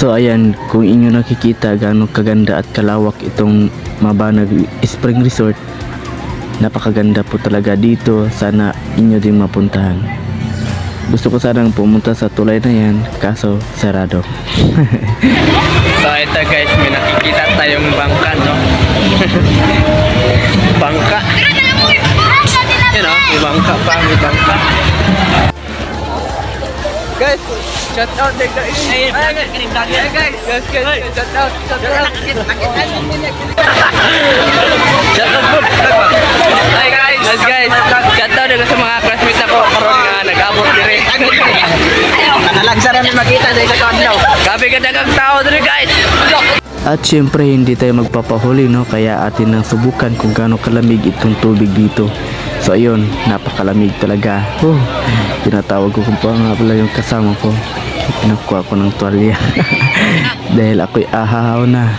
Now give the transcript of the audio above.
So ayan, kung inyo nakikita gaano kaganda at kalawak itong Mabanag Spring Resort, napakaganda po talaga dito. Sana inyo din mapuntahan. Gusto ko sanang pumunta sa tulay na yan, kaso sarado. So ito guys, may nakikita tayong bangka, no? bangka. Yun o, may bangka pa, may bangka. Guys, shout out din guys. Ay, guys, guys, guys, guys, shout out, shout out. Shout out po. Hi guys. Guys, guys, shout out din sa mga classmates ako karon nga nag-abot dire. Nalagsa rin makita sa isa kadlaw. Gabi ka dagang tao dire guys. At syempre hindi tayo magpapahuli no kaya atin nang subukan kung gaano kalamig itong tubig dito. So ayun, napakalamig talaga. Oh, tinatawag ko kung pa nga pala yung kasama ko. Pinakuha ko ng tuwalya. Dahil ako'y ahahaw na.